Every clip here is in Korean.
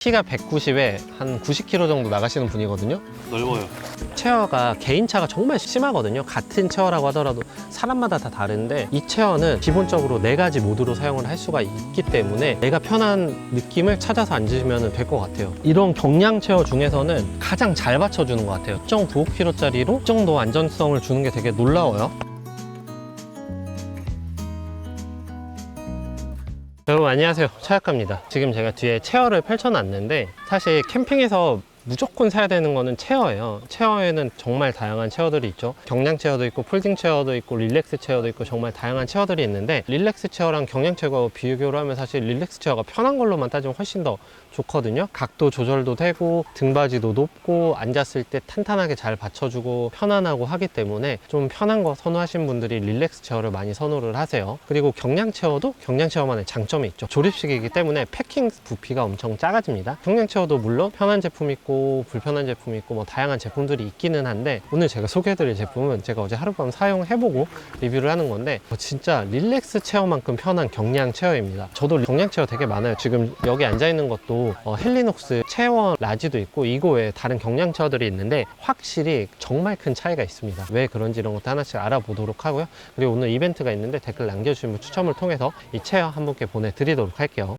키가 190에 한 90kg 정도 나가시는 분이거든요. 넓어요. 체어가 개인차가 정말 심하거든요. 같은 체어라고 하더라도 사람마다 다 다른데 이 체어는 기본적으로 네 가지 모드로 사용을 할 수가 있기 때문에 내가 편한 느낌을 찾아서 앉으시면 될 것 같아요. 이런 경량 체어 중에서는 가장 잘 받쳐주는 것 같아요. 1.95kg짜리로 이 정도 안전성을 주는 게 되게 놀라워요. 여러분 안녕하세요. 차약가입니다. 지금 제가 뒤에 체어를 펼쳐놨는데 사실 캠핑에서 무조건 사야 되는 거는 체어예요. 체어에는 정말 다양한 체어들이 있죠. 경량 체어도 있고 폴딩 체어도 있고 릴렉스 체어도 있고 정말 다양한 체어들이 있는데 릴렉스 체어랑 경량 체어가 비교를 하면 사실 릴렉스 체어가 편한 걸로만 따지면 훨씬 더 좋거든요. 각도 조절도 되고 등받이도 높고 앉았을 때 탄탄하게 잘 받쳐주고 편안하고 하기 때문에 좀 편한 거 선호하시는 분들이 릴렉스 체어를 많이 선호를 하세요. 그리고 경량 체어도 경량 체어만의 장점이 있죠. 조립식이기 때문에 패킹 부피가 엄청 작아집니다. 경량 체어도 물론 편한 제품 있고 불편한 제품 있고 뭐 다양한 제품들이 있기는 한데 오늘 제가 소개해드릴 제품은 제가 어제 하룻밤 사용해보고 리뷰를 하는 건데 어, 진짜 릴렉스 체어만큼 편한 경량 체어입니다. 저도 경량 체어 되게 많아요. 지금 여기 앉아있는 것도 어, 헬리녹스 체원 라지도 있고 이거 외에 다른 경량 체어들이 있는데 확실히 정말 큰 차이가 있습니다. 왜 그런지 이런 것도 하나씩 알아보도록 하고요. 그리고 오늘 이벤트가 있는데 댓글 남겨주시면 추첨을 통해서 이 체어 한 분께 보내드리도록 할게요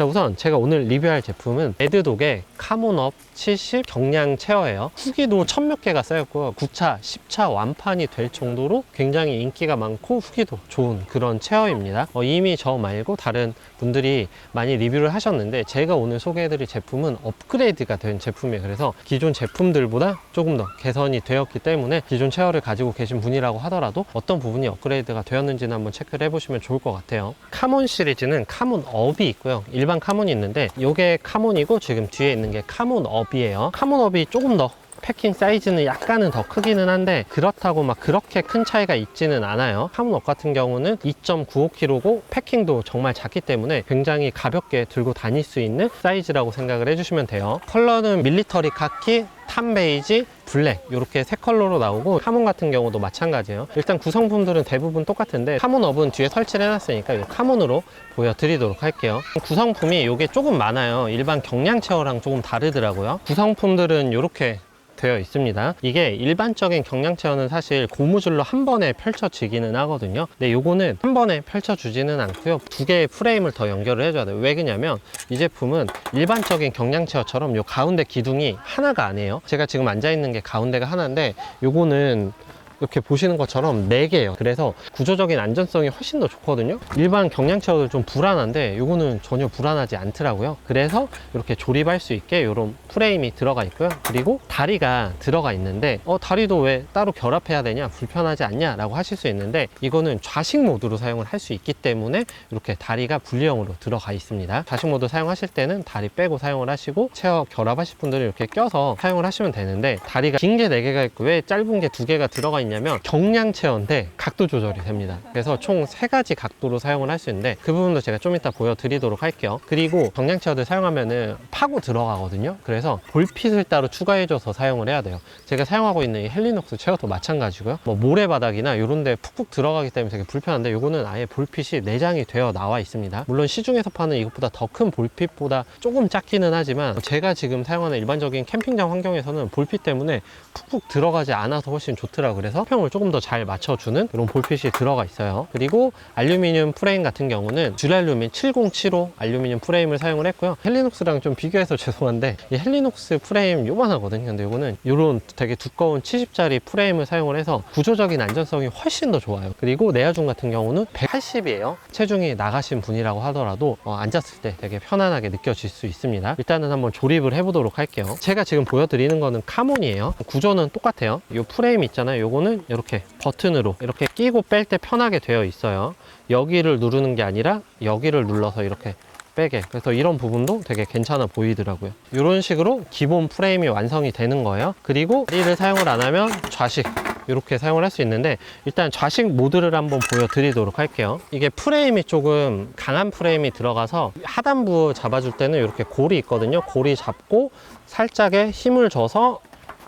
자 우선 제가 오늘 리뷰할 제품은 레드독의 카몬업 70 경량 체어예요. 후기도 천몇 개가 쌓였고요. 9차 10차 완판이 될 정도로 굉장히 인기가 많고 후기도 좋은 그런 체어입니다. 어, 이미 저 말고 다른 분들이 많이 리뷰를 하셨는데 제가 오늘 소개해드릴 제품은 업그레이드가 된 제품이에요. 그래서 기존 제품들보다 조금 더 개선이 되었기 때문에 기존 체어를 가지고 계신 분이라고 하더라도 어떤 부분이 업그레이드가 되었는지는 한번 체크를 해보시면 좋을 것 같아요. 카몬 시리즈는 카몬 업이 있고요. 일반 카몬이 있는데 이게 카몬이고 지금 뒤에 있는 게 카몬 업이에요. 카몬 업이 조금 더 패킹 사이즈는 약간은 더 크기는 한데 그렇다고 막 그렇게 큰 차이가 있지는 않아요. 카몬업 같은 경우는 2.95kg고 패킹도 정말 작기 때문에 굉장히 가볍게 들고 다닐 수 있는 사이즈라고 생각을 해주시면 돼요. 컬러는 밀리터리 카키 탄 베이지, 블랙 이렇게 세 컬러로 나오고 카몬 같은 경우도 마찬가지예요. 일단 구성품들은 대부분 똑같은데 카몬 업은 뒤에 설치를 해놨으니까 이 카몬으로 보여드리도록 할게요. 구성품이 이게 조금 많아요. 일반 경량 체어랑 조금 다르더라고요. 구성품들은 이렇게 되어 있습니다. 이게 일반적인 경량 체어는 사실 고무줄로 한 번에 펼쳐지기는 하거든요. 근데 요거는 한 번에 펼쳐주지는 않고요. 두 개의 프레임을 더 연결을 해줘야 돼요. 왜 그러냐면 이 제품은 일반적인 경량 체어처럼 요 가운데 기둥이 하나가 아니에요. 제가 지금 앉아 있는 게 가운데가 하나인데 요거는 이렇게 보시는 것처럼 4개예요. 그래서 구조적인 안전성이 훨씬 더 좋거든요. 일반 경량 체어들 좀 불안한데 이거는 전혀 불안하지 않더라고요. 그래서 이렇게 조립할 수 있게 이런 프레임이 들어가 있고요. 그리고 다리가 들어가 있는데 어 다리도 왜 따로 결합해야 되냐 불편하지 않냐 라고 하실 수 있는데 이거는 좌식 모드로 사용을 할 수 있기 때문에 이렇게 다리가 분리형으로 들어가 있습니다. 좌식 모드 사용하실 때는 다리 빼고 사용을 하시고 체어 결합하실 분들은 이렇게 껴서 사용을 하시면 되는데 다리가 긴 게 4개가 있고 왜 짧은 게 2개가 들어가 있 냐면 경량 체어인데 각도 조절이 됩니다. 그래서 총 3가지 각도로 사용을 할 수 있는데 그 부분도 제가 좀 이따 보여드리도록 할게요. 그리고 경량 체어들 사용하면은 파고 들어가거든요. 그래서 볼핏을 따로 추가해줘서 사용을 해야 돼요. 제가 사용하고 있는 이 헬리녹스 체어도 마찬가지고요. 뭐 모래바닥이나 이런 데 푹푹 들어가기 때문에 되게 불편한데 이거는 아예 볼핏이 내장이 되어 나와 있습니다. 물론 시중에서 파는 이것보다 더 큰 볼핏보다 조금 작기는 하지만 제가 지금 사용하는 일반적인 캠핑장 환경에서는 볼핏 때문에 푹푹 들어가지 않아서 훨씬 좋더라고요 그래서 평을 조금 더 잘 맞춰주는 이런 볼핏이 들어가 있어요. 그리고 알루미늄 프레임 같은 경우는 듀랄루민 7075 알루미늄 프레임을 사용을 했고요. 헬리녹스랑 좀 비교해서 죄송한데 이 헬리녹스 프레임 요만하거든요. 근데 이거는 이런 되게 두꺼운 70짜리 프레임을 사용을 해서 구조적인 안전성이 훨씬 더 좋아요. 그리고 내야중 같은 경우는 180이에요. 체중이 나가신 분이라고 하더라도 어, 앉았을 때 되게 편안하게 느껴질 수 있습니다. 일단은 한번 조립을 해보도록 할게요. 제가 지금 보여드리는 거는 카몬이에요. 구조는 똑같아요. 이 프레임 있잖아요. 요거는 이렇게 버튼으로 이렇게 끼고 뺄 때 편하게 되어 있어요. 여기를 누르는 게 아니라 여기를 눌러서 이렇게 빼게. 그래서 이런 부분도 되게 괜찮아 보이더라고요. 이런 식으로 기본 프레임이 완성이 되는 거예요. 그리고 다리를 사용을 안 하면 좌식 이렇게 사용을 할 수 있는데 일단 좌식 모드를 한번 보여드리도록 할게요. 이게 프레임이 조금 강한 프레임이 들어가서 하단부 잡아줄 때는 이렇게 골이 있거든요. 골이 잡고 살짝의 힘을 줘서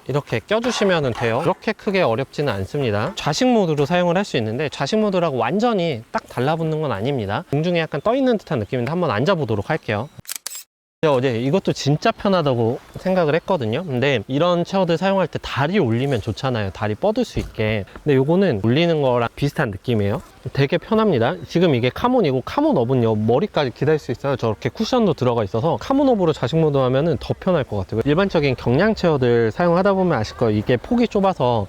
이렇게 껴주시면 돼요. 그렇게 크게 어렵지는 않습니다. 좌식 모드로 사용을 할 수 있는데 좌식 모드라고 완전히 딱 달라붙는 건 아닙니다. 공중에 약간 떠 있는 듯한 느낌인데 한번 앉아 보도록 할게요 어제 이것도 진짜 편하다고 생각을 했거든요. 근데 이런 체어들 사용할 때 다리 올리면 좋잖아요. 다리 뻗을 수 있게. 근데 요거는 올리는 거랑 비슷한 느낌이에요. 되게 편합니다. 지금 이게 카몬이고 카몬 업은요 머리까지 기댈 수 있어요. 저렇게 쿠션도 들어가 있어서 카몬 업으로 자식 모드 하면 은 더 편할 것 같아요. 일반적인 경량 체어들 사용하다 보면 아실 거예요. 이게 폭이 좁아서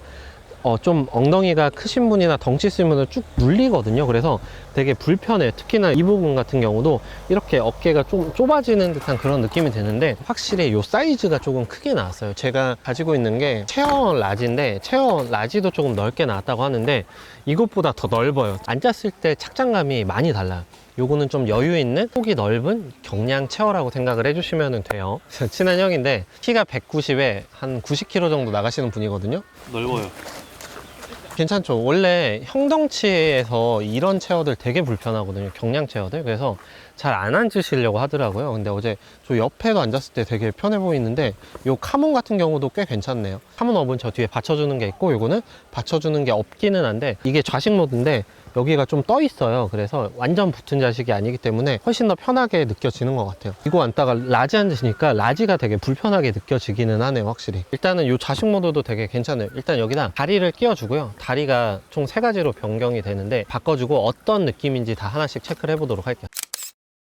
어, 좀 엉덩이가 크신 분이나 덩치 있으면 쭉 눌리거든요. 그래서 되게 불편해요. 특히나 이 부분 같은 경우도 이렇게 어깨가 좀 좁아지는 듯한 그런 느낌이 드는데 확실히 이 사이즈가 조금 크게 나왔어요. 제가 가지고 있는 게 체어 라지인데 체어 라지도 조금 넓게 나왔다고 하는데 이것보다 더 넓어요. 앉았을 때 착장감이 많이 달라요. 요거는 좀 여유 있는 폭이 넓은 경량 체어라고 생각을 해주시면 돼요. 친한 형인데 키가 190에 한 90kg 정도 나가시는 분이거든요. 넓어요. 괜찮죠. 원래 형덩치에서 이런 체어들 되게 불편하거든요. 경량 체어들. 그래서 잘 안 앉으시려고 하더라고요. 근데 어제 저 옆에도 앉았을 때 되게 편해 보이는데 요 카몬 같은 경우도 꽤 괜찮네요. 카몬 업은 저 뒤에 받쳐주는 게 있고 요거는 받쳐주는 게 없기는 한데 이게 좌식 모드인데 여기가 좀 떠 있어요. 그래서 완전 붙은 자식이 아니기 때문에 훨씬 더 편하게 느껴지는 것 같아요. 이거 앉다가 라지 앉으시니까 라지가 되게 불편하게 느껴지기는 하네요. 확실히. 일단은 이 좌식 모드도 되게 괜찮아요. 일단 여기다 다리를 끼워주고요. 다리가 총 세 가지로 변경이 되는데 바꿔주고 어떤 느낌인지 다 하나씩 체크를 해보도록 할게요.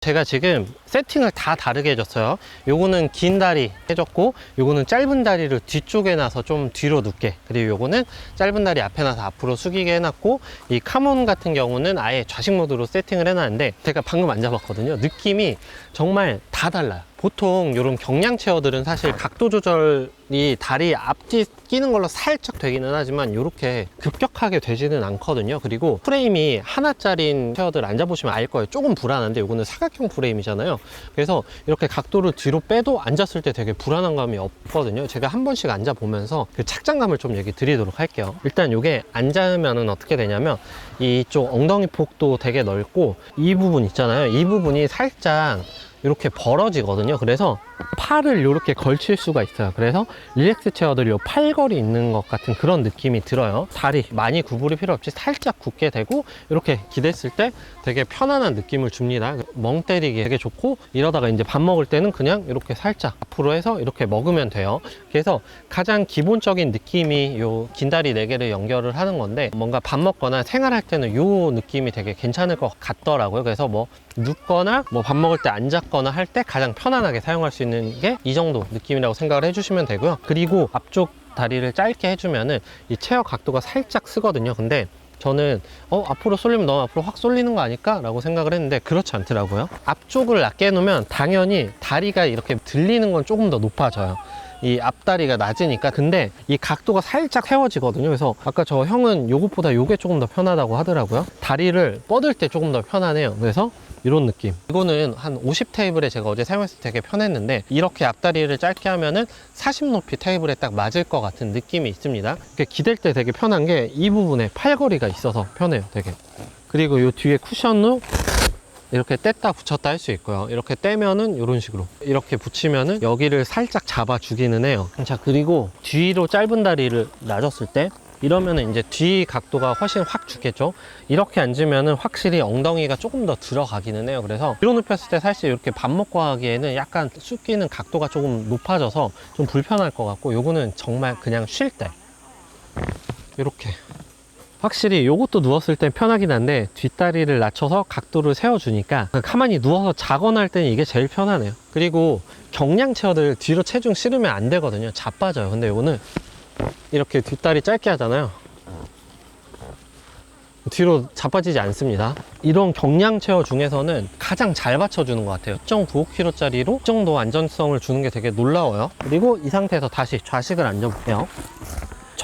제가 지금 세팅을 다 다르게 해줬어요. 요거는 긴 다리 해줬고, 요거는 짧은 다리를 뒤쪽에 놔서 좀 뒤로 눕게. 그리고 요거는 짧은 다리 앞에 놔서 앞으로 숙이게 해놨고, 이 카몬 같은 경우는 아예 좌식 모드로 세팅을 해놨는데, 제가 방금 앉아봤거든요. 느낌이 정말 다 달라요. 보통 이런 경량 체어들은 사실 각도 조절 이 다리 앞뒤 끼는 걸로 살짝 되기는 하지만 이렇게 급격하게 되지는 않거든요. 그리고 프레임이 하나짜린 체어들 앉아보시면 알 거예요. 조금 불안한데 이거는 사각형 프레임이잖아요. 그래서 이렇게 각도를 뒤로 빼도 앉았을 때 되게 불안한 감이 없거든요. 제가 한 번씩 앉아보면서 그 착장감을 좀 얘기 드리도록 할게요. 일단 이게 앉으면은 어떻게 되냐면 이쪽 엉덩이 폭도 되게 넓고 이 부분 있잖아요. 이 부분이 살짝 이렇게 벌어지거든요. 그래서 팔을 이렇게 걸칠 수가 있어요. 그래서 릴렉스 체어들이 요 팔걸이 있는 것 같은 그런 느낌이 들어요. 다리 많이 구부릴 필요 없이 살짝 굳게 되고 이렇게 기댔을 때 되게 편안한 느낌을 줍니다. 멍 때리기 되게 좋고 이러다가 이제 밥 먹을 때는 그냥 이렇게 살짝 앞으로 해서 이렇게 먹으면 돼요. 그래서 가장 기본적인 느낌이 요 긴다리 네 개를 연결을 하는 건데 뭔가 밥 먹거나 생활할 때는 요 느낌이 되게 괜찮을 것 같더라고요. 그래서 뭐 눕거나 뭐 밥 먹을 때 앉았거나 할 때 가장 편안하게 사용할 수 있는 게 이 정도 느낌이라고 생각을 해주시면 되고요. 그리고 앞쪽 다리를 짧게 해주면은 이 체어 각도가 살짝 쓰거든요. 근데 저는 어 앞으로 쏠리면 너무 앞으로 확 쏠리는 거 아닐까? 라고 생각을 했는데 그렇지 않더라고요. 앞쪽을 낮게 해놓으면 당연히 다리가 이렇게 들리는 건 조금 더 높아져요. 이 앞다리가 낮으니까 근데 이 각도가 살짝 세워지거든요 그래서 아까 저 형은 요것보다 요게 조금 더 편하다고 하더라고요 다리를 뻗을 때 조금 더 편하네요 그래서 이런 느낌 이거는 한 50 테이블에 제가 어제 사용했을 때 되게 편했는데 이렇게 앞다리를 짧게 하면은 40 높이 테이블에 딱 맞을 것 같은 느낌이 있습니다 이렇게 기댈 때 되게 편한 게 이 부분에 팔걸이가 있어서 편해요 되게 그리고 요 뒤에 쿠션도 이렇게 뗐다 붙였다 할 수 있고요. 이렇게 떼면은 이런 식으로 이렇게 붙이면은 여기를 살짝 잡아 주기는 해요. 자 그리고 뒤로 짧은 다리를 놔줬을 때 이러면은 이제 뒤 각도가 훨씬 확 죽겠죠. 이렇게 앉으면은 확실히 엉덩이가 조금 더 들어가기는 해요. 그래서 뒤로 눕혔을 때 사실 이렇게 밥 먹고 하기에는 약간 숙이는 각도가 조금 높아져서 좀 불편할 것 같고 요거는 정말 그냥 쉴 때. 이렇게. 확실히 요것도 누웠을 땐 편하긴 한데 뒷다리를 낮춰서 각도를 세워주니까 가만히 누워서 자거나 할 때는 이게 제일 편하네요. 그리고 경량 체어들 뒤로 체중 실으면 안 되거든요. 자빠져요. 근데 요거는 이렇게 뒷다리 짧게 하잖아요. 뒤로 자빠지지 않습니다. 이런 경량 체어 중에서는 가장 잘 받쳐주는 것 같아요. 1.95kg짜리로 이 정도 안전성을 주는 게 되게 놀라워요. 그리고 이 상태에서 다시 좌식을 앉아볼게요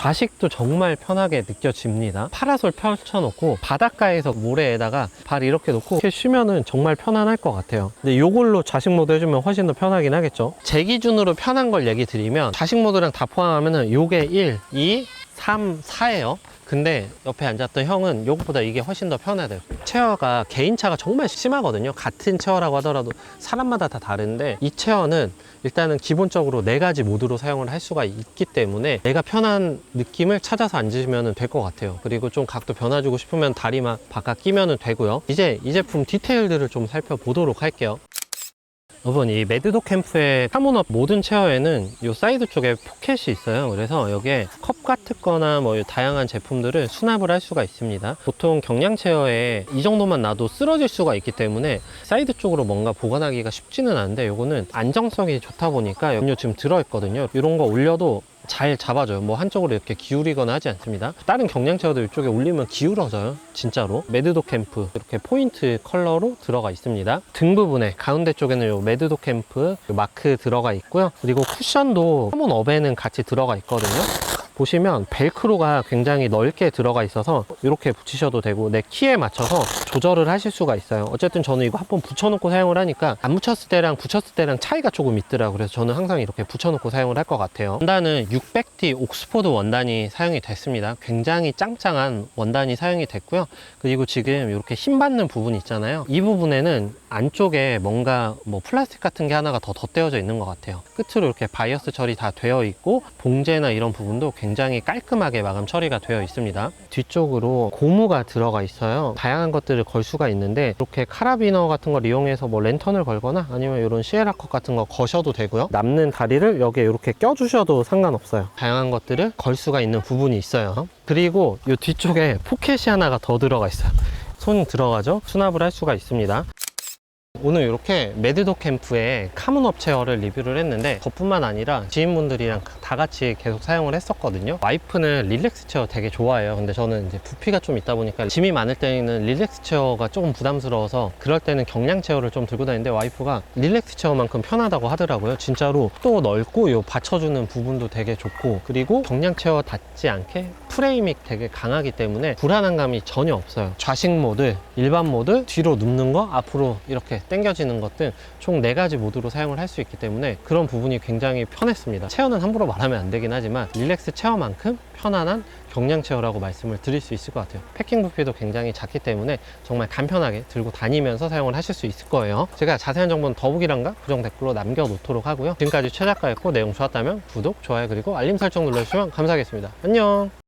좌식도 정말 편하게 느껴집니다. 파라솔 펼쳐놓고 바닷가에서 모래에다가 발 이렇게 놓고 이렇게 쉬면은 정말 편안할 것 같아요. 근데 이걸로 좌식 모드 해주면 훨씬 더 편하긴 하겠죠. 제 기준으로 편한 걸 얘기 드리면 좌식 모드랑 다 포함하면은 요게 1, 2, 3, 4예요. 근데 옆에 앉았던 형은 요것보다 이게 훨씬 더 편하대요. 체어가 개인차가 정말 심하거든요. 같은 체어라고 하더라도 사람마다 다 다른데 이 체어는 일단은 기본적으로 네 가지 모드로 사용을 할 수가 있기 때문에 내가 편한 느낌을 찾아서 앉으시면 될 것 같아요. 그리고 좀 각도 변화주고 싶으면 다리만 바깥 끼면 되고요. 이제 이 제품 디테일들을 좀 살펴보도록 할게요. 여러분 이 매드도 캠프의 카문업 모든 체어에는 이 사이드 쪽에 포켓이 있어요. 그래서 여기에 컵 같은 거나 뭐 다양한 제품들을 수납을 할 수가 있습니다. 보통 경량 체어에 이 정도만 놔도 쓰러질 수가 있기 때문에 사이드 쪽으로 뭔가 보관하기가 쉽지는 않은데 요거는 안정성이 좋다 보니까 염료 지금 들어있거든요. 이런 거 올려도 잘 잡아줘요. 뭐 한쪽으로 이렇게 기울이거나 하지 않습니다. 다른 경량 체어도 이쪽에 올리면 기울어져요. 진짜로. 매드도 캠프 이렇게 포인트 컬러로 들어가 있습니다. 등 부분에 가운데 쪽에는 요 매드도 캠프 요 마크 들어가 있고요. 그리고 쿠션도 카몬 업에는 같이 들어가 있거든요. 보시면 벨크로가 굉장히 넓게 들어가 있어서 이렇게 붙이셔도 되고 내 키에 맞춰서 조절을 하실 수가 있어요. 어쨌든 저는 이거 한 번 붙여놓고 사용을 하니까 안 붙였을 때랑 붙였을 때랑 차이가 조금 있더라고요. 그래서 저는 항상 이렇게 붙여놓고 사용을 할 것 같아요. 원단은 600D 옥스포드 원단이 사용이 됐습니다. 굉장히 짱짱한 원단이 사용이 됐고요. 그리고 지금 이렇게 힘 받는 부분 있잖아요. 이 부분에는 안쪽에 뭔가 뭐 플라스틱 같은 게 하나가 더 덧대어져 있는 것 같아요. 끝으로 이렇게 바이어스 처리 다 되어 있고 봉제나 이런 부분도 굉장히 깔끔하게 마감 처리가 되어 있습니다. 뒤쪽으로 고무가 들어가 있어요. 다양한 것들을 걸 수가 있는데 이렇게 카라비너 같은 걸 이용해서 뭐 랜턴을 걸거나 아니면 이런 시에라컷 같은 거 거셔도 되고요. 남는 다리를 여기에 이렇게 껴주셔도 상관없어요. 다양한 것들을 걸 수가 있는 부분이 있어요. 그리고 이 뒤쪽에 포켓이 하나가 더 들어가 있어요. 손 들어가죠? 수납을 할 수가 있습니다 오늘 이렇게 매드도 캠프의 카문 업 체어를 리뷰를 했는데 저뿐만 아니라 지인분들이랑 다 같이 계속 사용을 했었거든요. 와이프는 릴렉스 체어 되게 좋아해요. 근데 저는 이제 부피가 좀 있다 보니까 짐이 많을 때는 릴렉스 체어가 조금 부담스러워서 그럴 때는 경량 체어를 좀 들고 다니는데 와이프가 릴렉스 체어만큼 편하다고 하더라고요. 진짜로 또 넓고 요 받쳐주는 부분도 되게 좋고 그리고 경량 체어 닿지 않게 프레임이 되게 강하기 때문에 불안한 감이 전혀 없어요. 좌식 모드, 일반 모드, 뒤로 눕는 거, 앞으로 이렇게 당겨지는 것들 총 네가지 모드로 사용을 할 수 있기 때문에 그런 부분이 굉장히 편했습니다. 체어는 함부로 말하면 안 되긴 하지만 릴렉스 체어만큼 편안한 경량 체어라고 말씀을 드릴 수 있을 것 같아요. 패킹 부피도 굉장히 작기 때문에 정말 간편하게 들고 다니면서 사용을 하실 수 있을 거예요. 제가 자세한 정보는 더보기란과 고정 댓글로 남겨놓도록 하고요. 지금까지 최 작가였고 내용 좋았다면 구독, 좋아요 그리고 알림 설정 눌러주시면 감사하겠습니다. 안녕